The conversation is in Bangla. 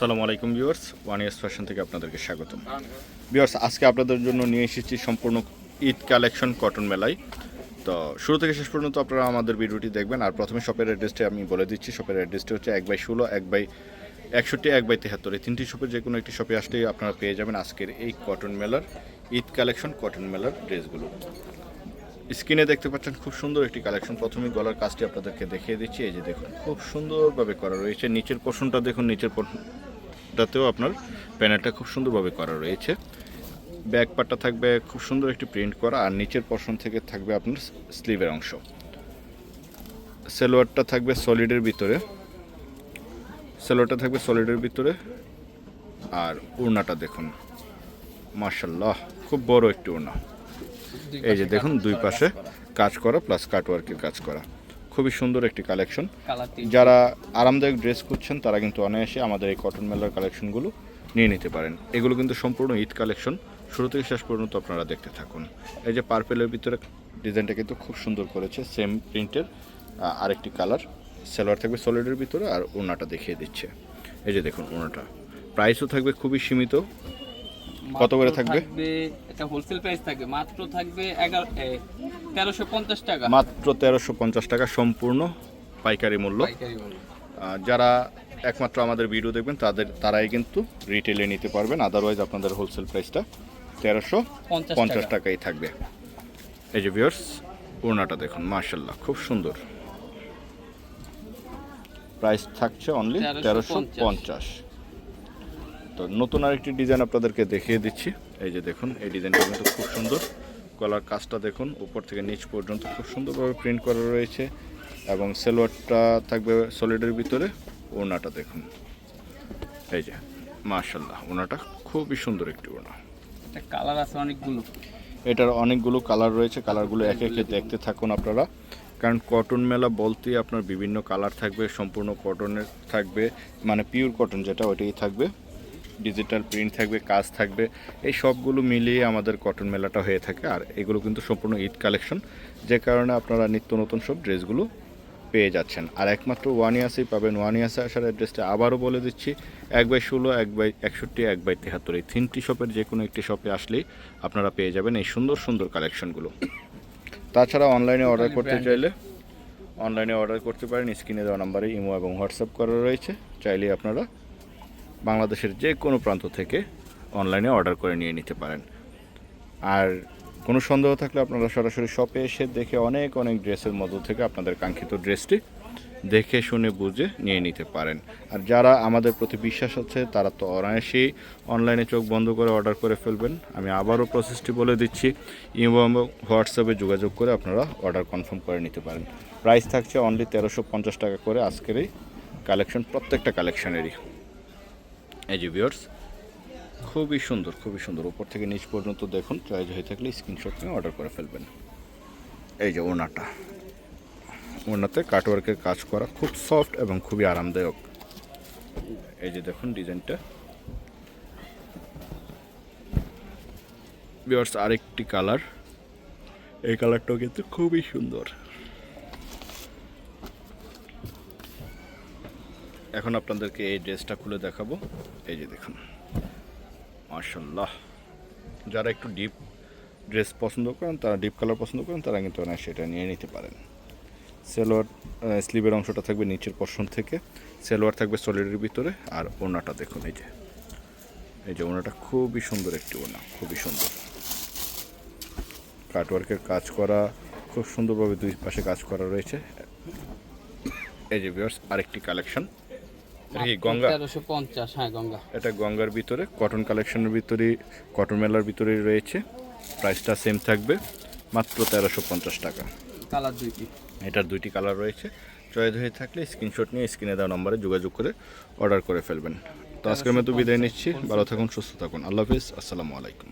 আসসালামু আলাইকুম ভিউয়ার্স, ওয়ান ইয়ার্স ফ্যাশন থেকে আপনাদেরকে স্বাগতম। ভিউয়ার্স, আজকে আপনাদের জন্য নিয়ে এসেছি সম্পূর্ণ ঈদ কালেকশন কটন মেলায়। তো শুরু থেকে শেষ পর্যন্ত আপনারা আমাদের ভিডিওটি দেখবেন, আর প্রথমে শপের অ্যাড্রেসটি আমি বলে দিচ্ছি। শপের অ্যাড্রেসটি হচ্ছে এক বাই ষোলো, এক বাই একষট্টি, এক বাই তেহাত্তর। এই তিনটি শপের যে কোনো একটি শপে আসলেই আপনারা পেয়ে যাবেন আজকের এই কটন মেলার, ঈদ কালেকশন কটন মেলার ড্রেসগুলো স্ক্রিনে দেখতে পাচ্ছেন খুব সুন্দর একটি কালেকশন। প্রথমে গলার কাজটি আপনাদেরকে দেখিয়ে দিচ্ছি। এই যে দেখুন, খুব সুন্দরভাবে করা রয়েছে। নিচের পোর্শনটা দেখুন, নিচের পোর্শনটাতেও আপনার প্যানেলটা খুব সুন্দরভাবে করা রয়েছে। ব্যাক পার্টটা থাকবে খুব সুন্দর একটি প্রিন্ট করা আর নিচের পোর্শন থেকে থাকবে আপনার স্লিভের অংশ। সেলোয়ারটা থাকবে সলিডের ভিতরে। সেলোয়ারটা থাকবে সলিডের ভিতরে। আর উড়নাটা দেখুন মার্শাল্লাহ খুব বড় একটি উড়না এই যে দেখুন, দুই পাশে কাজ করা প্লাস কাটওয়ার্কের কাজ করা। খুবই সুন্দর একটি কালেকশন। যারা আরামদায়ক ড্রেস খুঁজছেন তারা কিন্তু অনায়াসে আমাদের এই কটন মেলার কালেকশনগুলো নিয়ে নিতে পারেন। এগুলো কিন্তু সম্পূর্ণ ঈদ কালেকশন। শুরু থেকে শেষ পর্যন্ত আপনারা দেখতে থাকুন। এই যে পার্পেলের ভিতরে ডিজাইনটা কিন্তু খুব সুন্দর করেছে সেম প্রিন্টের আরেকটি কালার সালোয়ার থাকবে সলিডের ভিতরে আর ওনাটা দেখিয়ে দিচ্ছে। এই যে দেখুন ওনাটা প্রাইসও থাকবে খুবই সীমিত। কত করে থাকবে? এটা হোলসেল প্রাইস থাকবে মাত্র থাকবে এগারো তেরোশো পঞ্চাশ টাকা। মাত্র তেরোশো পঞ্চাশ টাকা সম্পূর্ণ পাইকারি মূল্য। যারা একমাত্র আমাদের ভিডিও দেখবেন তাদের তারাই কিন্তু রিটেলে নিতে পারবেন। আদারওয়াইজ আপনাদের হোলসেল প্রাইসটা তেরোশো পঞ্চাশ পঞ্চাশ টাকা। টাকাই থাকবে। এই যে ভিউয়ার্স ওড়নাটা দেখুন মার্শাল্লাহ খুব সুন্দর। প্রাইস থাকছে অনলি তেরোশো 1350 পঞ্চাশ। তো নতুন আরেকটি ডিজাইন আপনাদেরকে দেখিয়ে দিচ্ছি। এই যে দেখুন এই ডিজাইনটা কিন্তু খুব সুন্দর। গলার কাজটা দেখুন উপর থেকে নিচ পর্যন্ত খুব সুন্দরভাবে প্রিন্ট করা রয়েছে এবং সেলোয়ারটা থাকবে সলিডের ভিতরে ওড়নাটা দেখুন। এই যে মার্শাল্লাহ ওড়নাটা খুবই সুন্দর একটি ওনা কালার আছে অনেকগুলো। এটার অনেকগুলো কালার রয়েছে কালারগুলো একে একে দেখতে থাকুন আপনারা। কারণ কটন মেলা বলতে আপনার বিভিন্ন কালার থাকবে সম্পূর্ণ কটনের থাকবে মানে পিওর কটন যেটা ওইটাই থাকবে। ডিজিটাল প্রিন্ট থাকবে কাজ থাকবে এই সবগুলো মিলিয়ে আমাদের কটন মেলাটা হয়ে থাকে। আর এগুলো কিন্তু সম্পূর্ণ ঈদ কালেকশন যে কারণে আপনারা নিত্য নতুন সব ড্রেসগুলো পেয়ে যাচ্ছেন। আর একমাত্র ওয়ান ইয়াসেই পাবেন। ওয়ান ইয়াসে আসার অ্যাড্রেসটা আবারও বলে দিচ্ছি এক বাই ষোলো এক বাই একষট্টি এক বাই তেহাত্তর। এই তিনটি শপের যে কোনো একটি শপে আসলেই আপনারা পেয়ে যাবেন এই সুন্দর সুন্দর কালেকশনগুলো তাছাড়া অনলাইনে অর্ডার করতে চাইলে অনলাইনে অর্ডার করতে পারেন। স্ক্রিনে দেওয়া নাম্বারে ইমো এবং হোয়াটসঅ্যাপ করা রয়েছে। চাইলে আপনারা বাংলাদেশের যে কোনো প্রান্ত থেকে অনলাইনে অর্ডার করে নিয়ে নিতে পারেন। আর কোনো সন্দেহ থাকলে আপনারা সরাসরি শপে এসে দেখে অনেক অনেক ড্রেসের মধ্য থেকে আপনাদের কাঙ্ক্ষিত ড্রেসটি দেখে শুনে বুঝে নিয়ে নিতে পারেন। আর যারা আমাদের প্রতি বিশ্বাস আছে, তারা তো অনায়াসেই অনলাইনে চোখ বন্ধ করে অর্ডার করে ফেলবেন। আমি আবারও প্রসেসটি বলে দিচ্ছি এবং হোয়াটসঅ্যাপে যোগাযোগ করে আপনারা অর্ডার কনফার্ম করে নিতে পারেন। প্রাইস থাকছে অনলি তেরোশো পঞ্চাশ টাকা করে আজকের এই কালেকশন, প্রত্যেকটা কালেকশনেরই। ভিউয়ার্স খুবই সুন্দর খুবই সুন্দর। উপর থেকে নিচ পর্যন্ত দেখুন চয়েস হয়ে থাকলে স্ক্রিনশট নিয়ে অর্ডার করে ফেলবেন। এই যে ওনাটা ওনাতে কাটওয়ার্কের কাজ করা খুব সফট এবং খুবই আরামদায়ক। এই যে দেখুন ডিজাইনটা। ভিউয়ার্স আরেকটি কালার এই কালারটাও কিন্তু খুবই সুন্দর। এখন আপনাদেরকে এই ড্রেসটা খুলে দেখাবো। এই যে দেখুন। মার্শাল্লাহ যারা একটু ডিপ ড্রেস পছন্দ করেন, তারা ডিপ কালার পছন্দ করেন, তারা কিন্তু না সেটা নিয়ে নিতে পারেন। সেলোয়ার স্লিভের অংশটা থাকবে নিচের পশন থেকে। সেলোয়ার থাকবে সলিডের ভিতরে। আর ওনাটা দেখুন, এই যে। এই যে ওনাটা খুবই সুন্দর একটি ওনা, খুবই সুন্দর। কাটওয়ার্কের কাজ করা, খুব সুন্দরভাবে দুই পাশে কাজ করা রয়েছে। এই যে ভিউয়ার্স আরেকটি কালেকশন গঙ্গা। তেরোশো পঞ্চাশ হ্যাঁ গঙ্গা। এটা গঙ্গার ভিতরে কটন কালেকশনের ভিতরে কটন মেলার ভিতরেই রয়েছে। প্রাইসটা সেম থাকবে মাত্র তেরোশো পঞ্চাশ টাকা। কালার দুইটি। এটার দুইটি কালার রয়েছে। চয়েস হয়ে থাকলে স্ক্রিনশট নিয়ে স্ক্রিনে দেওয়া নম্বরে যোগাযোগ করে অর্ডার করে ফেলবেন। তো আজকের মতো বিদায় নিচ্ছি। ভালো থাকুন সুস্থ থাকুন। আল্লাহ হাফিজ। আসসালামু আলাইকুম।